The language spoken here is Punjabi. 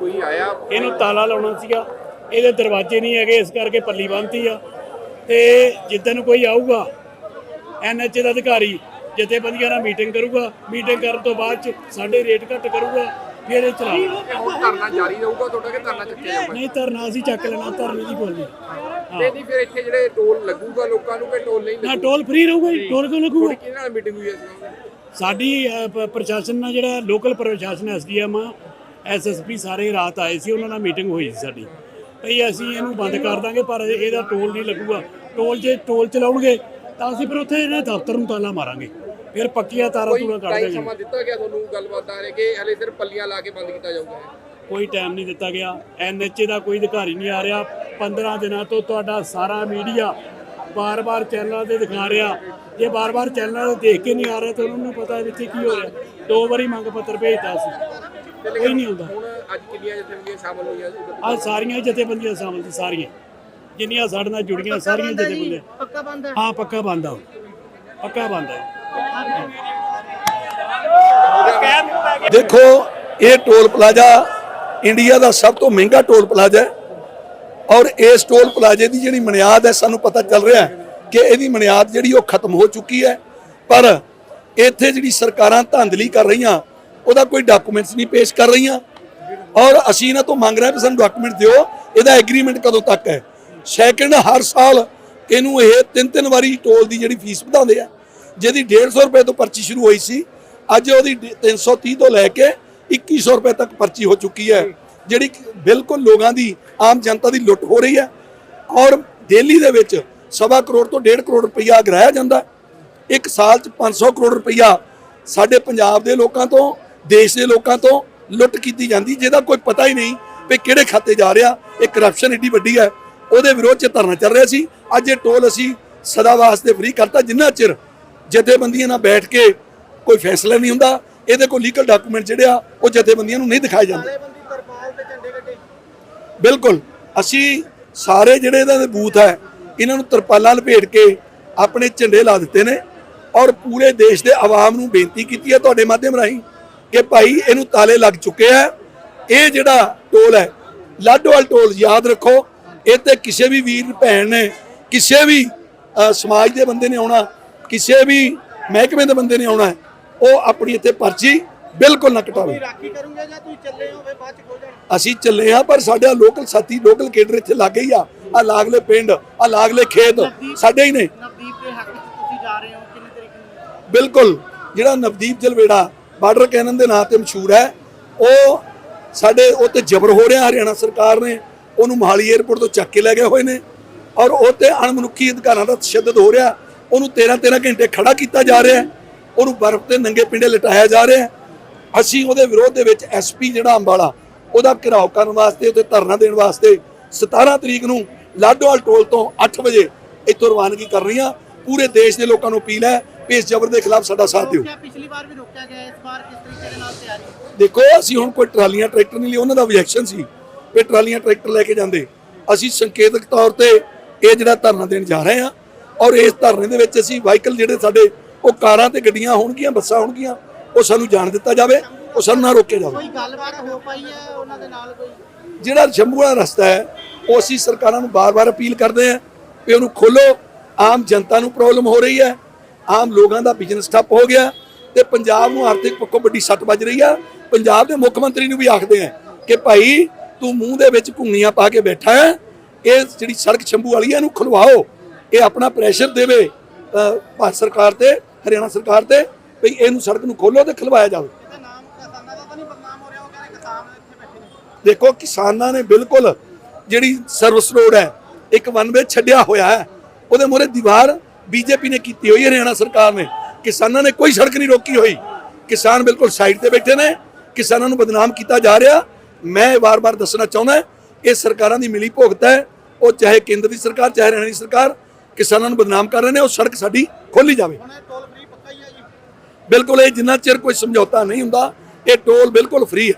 ਕੋਈ ਆਇਆ? ਇਹਨੂੰ ਤਾਲਾ ਲਾਉਣਾ ਸੀਗਾ। ਇਹਦੇ ਦਰਵਾਜ਼ੇ ਨਹੀਂ ਹੈਗੇ ਇਸ ਕਰਕੇ ਪੱਲੀ ਬੰਨਤੀ ਆ। ਤੇ ਜਿੱਦਣ ਕੋਈ ਆਊਗਾ ਐਨਐਚ ਦਾ ਅਧਿਕਾਰੀ ਜਥੇਬੰਦੀਆਂ ਨਾਲ ਮੀਟਿੰਗ ਕਰੂਗਾ। ਮੀਟਿੰਗ ਕਰਨ ਤੋਂ ਬਾਅਦ ਚ ਸਾਡੇ ਰੇਟ ਘੱਟ ਕਰੂਗਾ ਫਿਰ ਇਹ ਹੁਣ ਧਰਨਾ ਜਾਰੀ ਰਹੂਗਾ ਤੁਹਾਡਾ ਕਿ ਧਰਨਾ ਚੱਕਿਆ ਜਾਊਗਾ? ਨਹੀਂ ਧਰਨਾ ਅਸੀਂ ਚੱਕ ਲੈਣਾ ਧਰਨੇ ਦੀ ਕੋਈ ਨਹੀਂ। ਤੇ ਨਹੀਂ ਫਿਰ ਇੱਥੇ ਜਿਹੜੇ ਟੋਲ ਲੱਗੂਗਾ ਲੋਕਾਂ ਨੂੰ ਕਿ ਟੋਲ ਨਹੀਂ ਨਾ ਲੱਗੂਗਾ? ਟੋਲ ਫ੍ਰੀ ਰਹੂਗਾ ਜੀ ਟੋਲ ਕਿਉਂ ਲੱਗੂਗਾ? ਕਿਹਦੇ ਨਾਲ ਮੀਟਿੰਗ ਹੋਈ ਹੈ ਸਾਡੀ ਪ੍ਰਸ਼ਾਸਨ ਨਾਲ ਜਿਹੜਾ ਲੋਕਲ ਪ੍ਰਸ਼ਾਸਨ ਐਸਡੀਐਮ ਐਸਐਸਪੀ ਸਾਰੇ ਰਾਤ ਆਏ ਸੀ ਉਹਨਾਂ ਨਾਲ ਮੀਟਿੰਗ ਹੋਈ ਸੀ ਸਾਡੀ। ਭਈ ਅਸੀਂ ਇਹਨੂੰ ਬੰਦ ਕਰ ਦਾਂਗੇ ਪਰ ਇਹਦਾ ਟੋਲ ਨਹੀਂ ਲੱਗੂਗਾ। ਟੋਲ ਜੇ ਟੋਲ ਚਲਾਉਣਗੇ ਤਾਂ ਅਸੀਂ ਫਿਰ ਉੱਥੇ ਇਹਨਾਂ ਦਫ਼ਤਰ ਨੂੰ ਤਾਲਾ ਮਾਰਾਂਗੇ। ਫਿਰ ਪੱਕੀਆਂ ਤਾਰਾਂ ਕੋਈ ਤੂਰਾਂ ਕੱਢ ਟਾਈਮ ਦੇਣਗੇ। ਸਮਾਂ ਦਿੱਤਾ ਗਿਆ ਤੁਹਾਨੂੰ ਗੱਲਬਾਤ ਦਾ ਕਿ ਹਲੇ ਸਿਰਫ ਪੱਲੀਆਂ ਲਾ ਕੇ ਬੰਦ ਕੀਤਾ ਜਾਊਗਾ ਕੋਈ ਟਾਈਮ ਨਹੀਂ ਦਿੱਤਾ ਗਿਆ। ਐਨਐਚਏ ਦਾ ਕੋਈ ਅਧਿਕਾਰੀ ਨਹੀਂ ਆ ਰਿਹਾ। 15 ਦਿਨਾਂ ਤੋਂ ਤੁਹਾਡਾ ਸਾਰਾ ਮੀਡੀਆ ਬਾਰ-ਬਾਰ ਚੈਨਲਾਂ ਤੇ ਦਿਖਾ ਰਿਹਾ। ਜੇ ਬਾਰ-ਬਾਰ ਚੈਨਲਾਂ ਤੇ ਦੇਖ ਕੇ ਨਹੀਂ ਆ ਰਿਹਾ ਤਾਂ ਉਹਨਾਂ ਨੂੰ ਪਤਾ ਇੱਥੇ ਕੀ ਹੋ ਰਿਹਾ। ਦੋ ਵਾਰੀ ਮੰਗ ਪੱਤਰ ਭੇਜਤਾ ਸੀ। ਕੋਈ ਨਹੀਂ ਹੁੰਦਾ। ਹੁਣ ਅੱਜ ਕਿੰਨੀਆਂ ਜਥੇਬੰਦੀਆਂ ਸ਼ਾਮਲ ਹੋਈਆਂ ਸੀ? ਆ ਸਾਰੀਆਂ ਜਥੇਬੰਦੀਆਂ ਸ਼ਾਮਲ ਸੀ ਸਾਰੀਆਂ। ਜਿੰਨੀਆਂ ਸਾਡੇ ਨਾਲ ਜੁੜੀਆਂ ਸਾਰੀਆਂ ਜਥੇਬੰਦੀਆਂ। ਪੱਕਾ ਬੰਦ ਹੈ। ਹਾਂ ਪੱਕਾ ਬੰਦ ਆ ਪੱਕਾ ਬੰਦ ਆ ਦੇਖੋ ਇਹ ਟੋਲ ਪਲਾਜ਼ਾ ਇੰਡੀਆ ਦਾ ਸਭ ਤੋਂ ਮਹਿੰਗਾ ਟੋਲ ਪਲਾਜ਼ਾ ਹੈ ਔਰ ਇਸ ਟੋਲ ਪਲਾਜ਼ੇ ਦੀ ਜਿਹੜੀ ਬੁਨਿਆਦ ਹੈ ਸਾਨੂੰ ਪਤਾ ਚੱਲ ਰਿਹਾ ਹੈ ਕਿ ਇਹਦੀ ਬੁਨਿਆਦ ਜਿਹੜੀ ਉਹ ਖਤਮ ਹੋ ਚੁੱਕੀ ਹੈ। ਪਰ ਇੱਥੇ ਜਿਹੜੀ ਸਰਕਾਰਾਂ ਧਾਂਦਲੀ ਕਰ ਰਹੀਆਂ ਉਹਦਾ ਕੋਈ ਡਾਕੂਮੈਂਟਸ ਨਹੀਂ ਪੇਸ਼ ਕਰ ਰਹੀਆਂ। ਔਰ ਅਸੀਂ ਇਹਨਾਂ ਤੋਂ ਮੰਗ ਰਹੇ ਹਾਂ ਕਿ ਸਾਨੂੰ ਡਾਕੂਮੈਂਟ ਦਿਓ। ਇਹਦਾ ਐਗਰੀਮੈਂਟ ਕਦੋਂ ਤੱਕ ਹੈ? ਸੈਕਿੰਡ ਹਰ ਸਾਲ ਇਹਨੂੰ ਇਹ ਤਿੰਨ ਤਿੰਨ ਵਾਰੀ ਟੋਲ ਦੀ ਜਿਹੜੀ ਫੀਸ ਵਧਾਉਂਦੇ ਆ, ਜਿਹਦੀ 150 ਰੁਪਏ ਤੋਂ ਪਰਚੀ ਸ਼ੁਰੂ ਹੋਈ ਸੀ, ਅੱਜ ਉਹਦੀ ਡ- 330 ਤੋਂ ਲੈ ਕੇ 2100 ਰੁਪਏ ਤੱਕ ਪਰਚੀ ਹੋ ਚੁੱਕੀ ਹੈ, ਜਿਹੜੀ ਬਿਲਕੁਲ ਲੋਕਾਂ ਦੀ, ਆਮ ਜਨਤਾ ਦੀ ਲੁੱਟ ਹੋ ਰਹੀ ਹੈ। ਔਰ ਦਿੱਲੀ ਦੇ ਵਿੱਚ ਸਵਾ ਕਰੋੜ ਤੋਂ 1.5 ਕਰੋੜ ਰੁਪਈਆ ਅਗਰਾਇਆ ਜਾਂਦਾ। ਇੱਕ ਸਾਲ 'ਚ 500 ਕਰੋੜ ਰੁਪਈਆ ਸਾਡੇ ਪੰਜਾਬ ਦੇ ਲੋਕਾਂ ਤੋਂ ਦੇਸ਼ ਦੇ ਲੋਕਾਂ ਤੋਂ ਲੁੱਟ ਕੀਤੀ ਜਾਂਦੀ, ਜਿਹਦਾ ਕੋਈ ਪਤਾ ਹੀ ਨਹੀਂ ਵੀ ਕਿਹੜੇ ਖਾਤੇ ਜਾ ਰਿਹਾ, ਇਹ ਕਰਪਸ਼ਨ ਏਡੀ ਵੱਡੀ ਹੈ। ਉਹਦੇ ਵਿਰੋਧ 'ਚ ਧਰਨਾ ਚੱਲ ਰਿਹਾ ਸੀ। ਅੱਜ ਇਹ ਟੋਲ ਅਸੀਂ ਸਦਾ ਵਾਸਤੇ ਫ੍ਰੀ ਕਰਤਾ, ਜਿੰਨਾ ਚਿਰ ਜਥੇਬੰਦੀਆਂ ਨਾਲ ਬੈਠ ਕੇ ਕੋਈ ਫੈਸਲਾ ਨਹੀਂ ਹੁੰਦਾ, ਇਹਦੇ ਕੋਲ ਲੀਗਲ ਡਾਕੂਮੈਂਟ ਜਿਹੜੇ ਆ, ਉਹ ਜਥੇਬੰਦੀਆਂ ਨੂੰ ਨਹੀਂ ਦਿਖਾਏ ਜਾਂਦੇ। ਬਿਲਕੁਲ, ਅਸੀਂ ਸਾਰੇ ਜਿਹੜੇ ਇਹਨਾਂ ਦੇ ਬੂਥ ਹੈ, ਇਹਨਾਂ ਨੂੰ ਤਰਪਾਲਾਂ ਲਪੇਟ ਕੇ ਆਪਣੇ ਝੰਡੇ ਲਾ ਦਿੱਤੇ ਨੇ ਔਰ ਪੂਰੇ ਦੇਸ਼ ਦੇ ਆਵਾਮ ਨੂੰ ਬੇਨਤੀ ਕੀਤੀ ਹੈ ਤੁਹਾਡੇ ਮਾਧਿਅਮ ਰਾਹੀਂ। ਕਿ ਭਾਈ ਇਹਨੂੰ ਤਾਲੇ ਲੱਗ ਚੁੱਕੇ ਆ। ਇਹ ਜਿਹੜਾ ਟੋਲ ਹੈ ਲਾਡੋਵਾਲ ਟੋਲ ਯਾਦ ਰੱਖੋ ਇਹ ਤੇ ਕਿਸੇ ਵੀ ਵੀਰ ਭੈਣ ਨੇ ਕਿਸੇ ਵੀ ਸਮਾਜ ਦੇ ਬੰਦੇ ਨੇ ਆਉਣਾ ਕਿਸੇ ਵੀ ਮਹਿਕਮੇ ਦੇ ਬੰਦੇ ਨੇ ਆਉਣਾ ਉਹ ਆਪਣੀ ਇੱਥੇ ਪਰਚੀ ਬਿਲਕੁਲ ਨਾ ਕਟਾਵੇ। ਰਾਖੀ ਕਰੂੰਗੇ ਜਾਂ ਤੁਸੀਂ ਚੱਲੇ ਹੋਵੇ ਬਾਅਦ ਚ ਖੋ ਜਾਣ? ਅਸੀਂ ਚੱਲੇ ਆ ਪਰ ਸਾਡਾ ਲੋਕਲ ਸਾਥੀ ਲੋਕਲ ਕੇਡਰ ਇੱਥੇ ਲੱਗੇ ਹੀ ਆ। ਆ ਲਾਗਲੇ ਪਿੰਡ ਆ ਲਾਗਲੇ ਖੇਤ ਸਾਡੇ ਹੀ ਨੇ। ਨਵਦੀਪ ਦੇ ਹੱਕ ਤੁਸੀਂ ਜਾ ਰਹੇ ਹੋ ਕਿੰਨੇ ਤਰੀਕੇ ਬਿਲਕੁਲ ਜਿਹੜਾ ਨਵਦੀਪ ਜਲਵੇੜਾ ਬਾਰਡਰ ਕੈਨਨ ਦੇ ਨਾਂ ਤੇ ਮਸ਼ਹੂਰ ਹੈ। ਉਹ ਸਾਡੇ ਉਹ ਤੇ ਜ਼ਬਰ ਹੋ ਰਿਹਾ ਹਰਿਆਣਾ ਸਰਕਾਰ ਨੇ। ਉਹਨੂੰ ਮਹਾਲੀ 에ਅਰਪੋਰਟ ਤੋਂ ਚੱਕ ਕੇ ਲੈ ਗਏ ਹੋਏ ਨੇ। ਔਰ ਉਹ ਤੇ ਅਣਮਨੁੱਖੀ ਅਧਿਕਾਰਾਂ ਦਾ ਤਸ਼ੱਦਦ ਹੋ ਰਿਹਾ। ਉਹਨੂੰ 13 13 ਘੰਟੇ ਖੜਾ ਕੀਤਾ ਜਾ ਰਿਹਾ ਉਹਨੂੰ ਬਰਫ਼ ਤੇ ਨੰਗੇ ਪਿੰਡੇ ਲਟਾਇਆ ਜਾ ਰਿਹਾ ਅਸੀਂ ਉਹਦੇ ਵਿਰੋਧ ਦੇ ਵਿੱਚ ਐਸਪੀ ਜਿਹੜਾ ਅੰਬਾਲਾ, ਉਹਦਾ ਘਿਰਾਓ ਕਰਨ ਵਾਸਤੇ ਉੱਤੇ ਧਰਨਾ ਦੇਣ ਵਾਸਤੇ 17 ਤਰੀਕ ਨੂੰ ਲਾਡੋਵਾਲ ਟੋਲ ਤੋਂ 8 ਵਜੇ ਇੱਥੋਂ ਰਵਾਨਗੀ ਕਰ ਰਹੀਆਂ। ਪੂਰੇ ਦੇਸ਼ ਦੇ ਲੋਕਾਂ ਨੂੰ ਅਪੀਲ ਹੈ ਇਸ ਜ਼ਬਰ ਦੇ ਖਿਲਾਫ ਸਾਡਾ ਸਾਥ ਦਿਓ। ਪਿਛਲੀ ਵਾਰ ਵੀ ਰੋਕਿਆ ਗਿਆ ਇਸ ਵਾਰ ਕਿਸ ਤਰੀਕੇ ਦੇ ਨਾਲ ਤਿਆਰੀ ਦੇਖੋ ਅਸੀਂ ਹੁਣ ਕੋਈ ਟਰਾਲੀਆਂ ਟਰੈਕਟਰ ਨਹੀਂ ਲਈ ਉਹਨਾਂ ਦਾ ਆਬਜੈਕਸ਼ਨ ਸੀ ਵੀ ਟਰਾਲੀਆਂ ਟਰੈਕਟਰ ਲੈ ਕੇ ਜਾਂਦੇ। ਅਸੀਂ ਸੰਕੇਤਕ ਤੌਰ ਤੇ ਇਹ ਜਿਹੜਾ ਧਰਨਾ ਦੇਣ ਜਾ ਰਹੇ ਹਾਂ ਔਰ ਇਸ ਧਰਨੇ ਦੇ ਵਿੱਚ ਅਸੀਂ ਵਾਹੀਕਲ ਜਿਹੜੇ ਸਾਡੇ ਉਹ ਕਾਰਾਂ ਤੇ ਗੱਡੀਆਂ ਹੋਣਗੀਆਂ ਬੱਸਾਂ ਹੋਣਗੀਆਂ ਉਹ ਸਾਨੂੰ ਜਾਣ ਦਿੱਤਾ ਜਾਵੇ ਉਹ ਸਾਨੂੰ ਨਾ ਰੋਕਿਆ ਜਾਵੇ। ਕੋਈ ਗੱਲਬਾਤ ਹੋ ਪਾਈ ਹੈ ਉਹਨਾਂ ਦੇ ਨਾਲ ਕੋਈ? ਜਿਹੜਾ ਸ਼ੰਭੂ ਵਾਲਾ ਰਸਤਾ ਹੈ ਉਹ ਅਸੀਂ ਸਰਕਾਰਾਂ ਨੂੰ ਬਾਰ-ਬਾਰ ਅਪੀਲ ਕਰਦੇ ਹਾਂ ਵੀ ਉਹਨੂੰ ਖੋਲੋ ਆਮ ਜਨਤਾ ਨੂੰ ਪ੍ਰੋਬਲਮ ਹੋ ਰਹੀ ਹੈ। ਆਮ ਲੋਕਾਂ ਦਾ ਬਿਜ਼ਨਸ ਠੱਪ ਹੋ ਗਿਆ ਤੇ ਪੰਜਾਬ ਨੂੰ ਆਰਥਿਕ ਪੱਖੋਂ ਵੱਡੀ ਸੱਟ ਵੱਜ ਰਹੀ ਆ। ਪੰਜਾਬ ਦੇ ਮੁੱਖ ਮੰਤਰੀ ਨੂੰ ਵੀ ਆਖਦੇ ਆ ਕਿ ਭਾਈ ਤੂੰ ਮੂੰਹ ਦੇ ਵਿੱਚ ਘੁੰਗੀਆਂ ਪਾ ਕੇ ਬੈਠਾ ਹੈ। ਇਹ ਜਿਹੜੀ ਸੜਕ ਸ਼ੰਭੂ ਵਾਲੀ ਹੈ ਇਹਨੂੰ ਖੁਲਵਾਓ। ਇਹ ਆਪਣਾ ਪ੍ਰੈਸ਼ਰ ਦੇਵੇ ਭਾਰਤ ਸਰਕਾਰ ਤੇ, ਹਰਿਆਣਾ ਸਰਕਾਰ ਤੇ ਵੀ ਇਹਨੂੰ ਸੜਕ ਨੂੰ ਖੋਲੋ ਤੇ ਖਲਵਾਇਆ ਜਾਵੇ। ਦੇਖੋ, ਕਿਸਾਨਾਂ ਨੇ ਬਿਲਕੁਲ ਜਿਹੜੀ ਸਰਵਿਸ ਰੋਡ ਹੈ, ਇੱਕ ਵਨ ਵੇ ਛੱਡਿਆ ਹੋਇਆ ਹੈ। ਉਹਦੇ ਮੂਹਰੇ ਦੀਵਾਰ ਬੀਜੇਪੀ ਨੇ ਕੀਤੀ ਹੋਈ ਹੈ ਹਰਿਆਣਾ ਸਰਕਾਰ ਨੇ। ਕਿਸਾਨਾਂ ਨੇ ਕੋਈ ਸੜਕ ਨਹੀਂ ਰੋਕੀ ਹੋਈ। ਕਿਸਾਨ ਬਿਲਕੁਲ ਸਾਈਡ ਤੇ ਬੈਠੇ ਨੇ। ਕਿਸਾਨਾਂ ਨੂੰ ਬਦਨਾਮ ਕੀਤਾ ਜਾ ਰਿਹਾ। ਮੈਂ ਵਾਰ-ਵਾਰ ਦੱਸਣਾ ਚਾਹੁੰਦਾ ਇਹ ਸਰਕਾਰਾਂ ਦੀ ਮਿਲੀ ਭੁਗਤ ਹੈ। ਉਹ ਚਾਹੇ ਕੇਂਦਰ ਦੀ ਸਰਕਾਰ ਚਾਹੇ ਹਰਿਆਣਾ ਦੀ ਸਰਕਾਰ ਕਿਸਾਨਾਂ ਨੂੰ ਬਦਨਾਮ ਕਰ ਰਹੇ ਨੇ ਉਹ ਸੜਕ ਸਾਡੀ ਖੋਲੀ ਜਾਵੇ। ਹੁਣ ਇਹ ਟੋਲ ਫ੍ਰੀ ਪੱਕਾ ਹੀ ਹੈ ਜੀ। ਬਿਲਕੁਲ ਇਹ ਜਿੰਨਾ ਚਿਰ ਕੋਈ ਸਮਝੌਤਾ ਨਹੀਂ ਹੁੰਦਾ ਇਹ ਟੋਲ ਬਿਲਕੁਲ ਫ੍ਰੀ ਹੈ।